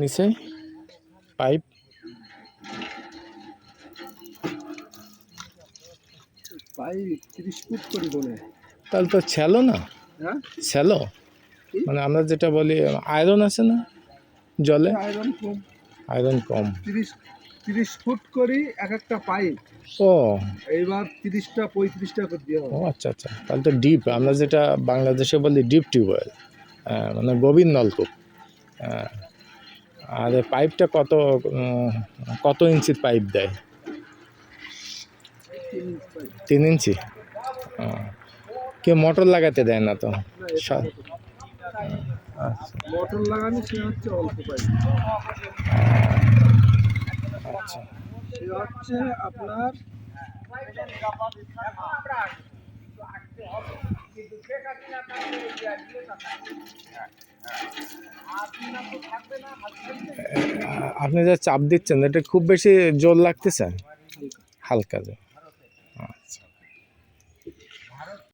নিচে পাইপ। তাহলে তো শ্যালো না? হ্যাঁ? শ্যালো মানে আমরা যেটা বলি আয়রন আছে না জলে? আয়রন কম। আয়রন কম। তিরিশ তিরিশ ফুট করি এক একটা পাইপ। ও। এইবার তিরিশটা পঁয়ত্রিশটা করে দিয়ে ও আচ্ছা আচ্ছা। তাহলে তো ডিপ। আমরা যেটা বাংলাদেশে বলি ডিপ টিউবওয়েল। মানে গভীর নলকূপ হ্যাঁ। আর পাইপটা কত কত ইঞ্চির পাইপ দেয়? তিন ইঞ্চি? কেউ মোটর লাগাতে দেয় না তো? মোটর। আচ্ছা লাগানো সে হচ্ছে অল্প পাইপ। আচ্ছা। হচ্ছে আপনার আপনি যা চাপ দিচ্ছেন এটা খুব বেশি জোর লাগতেছে? হালকা জোর।